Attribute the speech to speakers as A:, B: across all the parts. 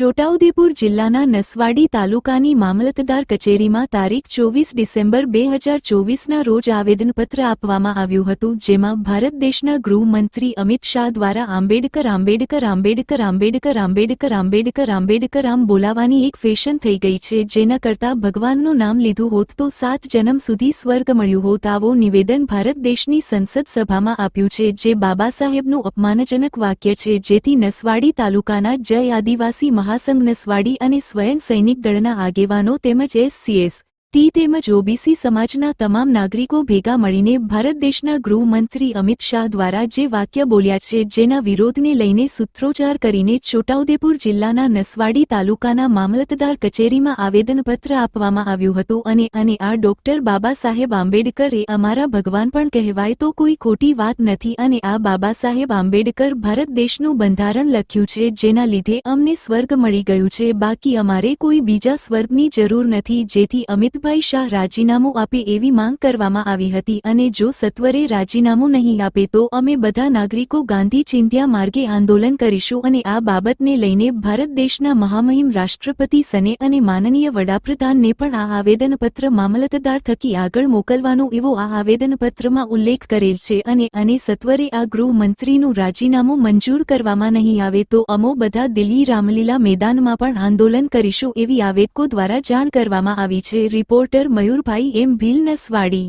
A: છોટાઉદેપુર જિલ્લાના નસવાડી તાલુકાની મામલતદાર કચેરીમાં તારીખ ચોવીસ ડિસેમ્બર બે હજાર ચોવીસના રોજ આવેદનપત્ર આપવામાં આવ્યું હતું, જેમાં ભારત દેશના ગૃહમંત્રી અમિત શાહ દ્વારા આંબેડકર આંબેડકર આંબેડકર આંબેડકર આંબેડકર આંબેડકર આંબેડકર આમ બોલાવાની એક ફેશન થઈ ગઈ છે, જેના કરતા ભગવાનનું નામ લીધું હોત તો સાત જન્મ સુધી સ્વર્ગ મળ્યું હોત, આવો નિવેદન ભારત દેશની સંસદ સભામાં આપ્યું છે, જે બાબા સાહેબનું અપમાનજનક વાક્ય છે, જેથી નસવાડી તાલુકાના જય આદિવાસી મહાસંઘ નસવાડી અને સ્વયં સૈનિક દળના આગેવાનો તેમજ એસસીએસ ટી તેમજ ઓબીસી સમાજના તમામ નાગરિકો ભેગા મળીને ભારત દેશના ગૃહમંત્રી અમિત શાહ દ્વારા જે વાક્ય બોલ્યા છે, જેના વિરોધને લઈને સૂત્રોચ્ચાર કરીને છોટાઉદેપુર જિલ્લાના નસવાડી તાલુકાના મામલતદાર કચેરીમાં આવેદનપત્ર આપવામાં આવ્યું હતું અને અને આ ડોક્ટર બાબા સાહેબ આંબેડકર અમારા ભગવાન પણ કહેવાય તો કોઈ ખોટી વાત નથી અને આ બાબા સાહેબ આંબેડકર ભારત દેશનું બંધારણ લખ્યું છે, જેના લીધે અમને સ્વર્ગ મળી ગયું છે, બાકી અમારે કોઈ બીજા સ્વર્ગની જરૂર નથી, જેથી અમિતભાઈ શાહ રાજીનામું આપે એવી માંગ કરવામાં આવી હતી અને જો સત્વરે રાજીનામું નહીં આપે તો અમે બધા નાગરિકો ગાંધી ચિંધ્યા માર્ગે આંદોલન કરીશું અને આ બાબતને લઈને ભારત દેશના મહામહિમ રાષ્ટ્રપતિ સને અને માનનીય વડાપ્રધાનને પણ આ આવેદનપત્ર મામલતદાર થકી આગળ મોકલવાનો એવો આ આવેદનપત્રમાં ઉલ્લેખ કરેલ છે અને અને સત્વરે આ ગૃહમંત્રીનું રાજીનામું મંજૂર કરવામાં નહીં આવે તો અમો બધા દિલ્હી રામલીલા મેદાનમાં પણ આંદોલન કરીશું એવી આવેદકો દ્વારા જાણ કરવામાં આવી છે. રિપોર્ટર મયુરભાઈ એમ ભીલ નસવાડી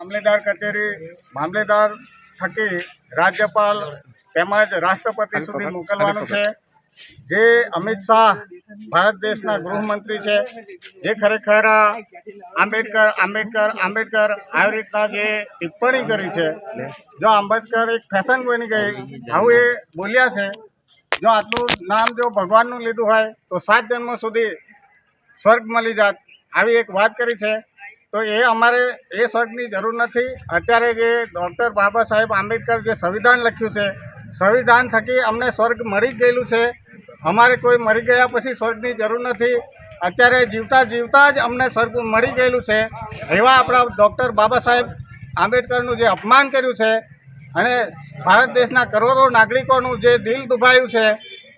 B: મામલેદાર કચેરી મામલેદાર થકી રાજ્યપાલ તેમજ રાષ્ટ્રપતિ સુધી મોકલવાનું છે. જે અમિત શાહ ભારત દેશના ગૃહમંત્રી છે જે ખરેખર આંબેડકર આંબેડકર આંબેડકર આવી રીતના જે ટિપ્પણી કરી છે. જો આંબેડકર એક ફેશન બની ગઈ આવું એ બોલ્યા છે જો આટલું નામ જો ભગવાનનું લીધું હોય તો સાત જન્મ સુધી સ્વર્ગ મળી જાત. આવી એક વાત કરી છે. તો એ અમારે એ સ્વર્ગની જરૂર નથી. અત્યારે જે ડૉક્ટર બાબા સાહેબ આંબેડકર જે સંવિધાન લખ્યું છે, સંવિધાન થકી અમને સ્વર્ગ મળી ગયેલું છે. અમારે કોઈ મરી ગયા પછી સ્વર્ગની જરૂર નથી. અત્યારે જીવતા જીવતા જ અમને સ્વર્ગ મળી ગયેલું છે. એવા આપણા ડૉક્ટર બાબા સાહેબ આંબેડકરનું જે અપમાન કર્યું છે અને ભારત દેશના કરોડો નાગરિકોનું જે દિલ દુભાયું છે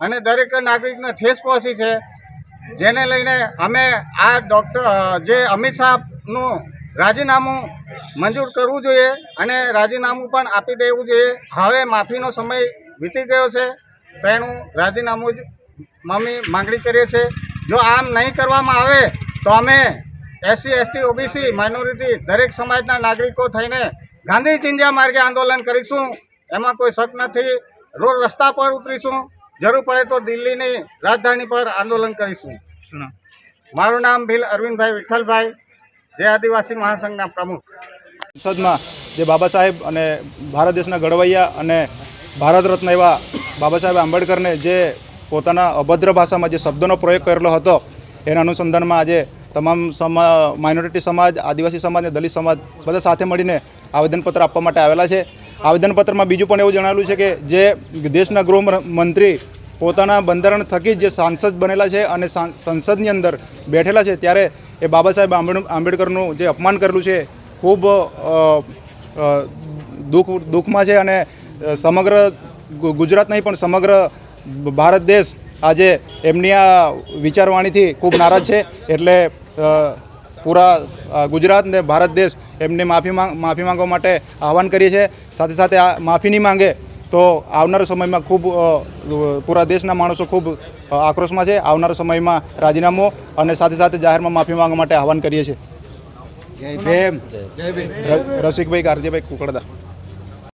B: અને દરેક નાગરિકને ઠેસ પહોંચી છે જેને લઈને અમે આ ડૉક્ટર જે અમિત શાહનું રાજીનામું મંજૂર કરવું જોઈએ અને રાજીનામું પણ આપી દેવું જોઈએ. હવે માફીનો સમય વીતી ગયો છે. તેનું રાજીનામું જ, મમ્મી માંગણી કરીએ છીએ. જો આમ નહીં કરવામાં આવે તો અમે એસસી, એસટી, ઓબીસી માઇનોરિટી દરેક સમાજના નાગરિકો થઈને ગાંધી ચિંજા માર્ગે આંદોલન કરીશું. એમાં કોઈ શક નથી. રોડ રસ્તા પર ઉતરીશું. જરૂર પડે તો દિલ્હીની રાજધાની પર આંદોલન કરીશું. મારું નામ ભીલ અરવિંદભાઈ વિઠ્ઠલભાઈ જે આદિવાસી મહાસંઘના પ્રમુખ.
C: સંસદમાં જે બાબા સાહેબ અને ભારત દેશના ઘડવૈયા અને ભારત રત્ન એવા બાબા સાહેબ આંબેડકરને જે પોતાના અભદ્ર ભાષામાં જે શબ્દોનો પ્રયોગ કરેલો હતો એના અનુસંધાનમાં આજે તમામ સમા માઇનોરિટી સમાજ આદિવાસી સમાજ અને દલિત સમાજ બધા સાથે મળીને આવેદનપત્ર આપવા માટે આવેલા છે. આવેદનપત્રમાં બીજું પણ એવું જણાવેલું છે કે જે દેશના ગૃહ મંત્રી પોતાના બંધારણ થકી જ સાંસદ બનેલા છે અને સંસદની અંદર બેઠેલા છે, ત્યારે એ બાબા સાહેબ આંબેડકરનું જે અપમાન કરેલું છે ખૂબ દુઃખ, દુઃખમાં છે અને સમગ્ર ગુજરાત નહીં પણ સમગ્ર ભારત દેશ આજે એમની આ વિચારવાણીથી ખૂબ નારાજ છે. એટલે પૂરા ગુજરાત ને ભારત દેશ એમને માફી માંગ માફી માંગવા માટે આહવાન કરીએ છીએ. સાથે સાથે આ માફી નહીં માંગે તો આવનારા સમયમાં ખૂબ પૂરા દેશના માણસો ખૂબ આક્રોશમાં છે. આવનારા સમયમાં રાજીનામું અને સાથે સાથે જાહેરમાં માફી માંગવા માટે આહવાન કરીએ છીએ. રસિકભાઈ ગારજીભાઈ કુકડદા.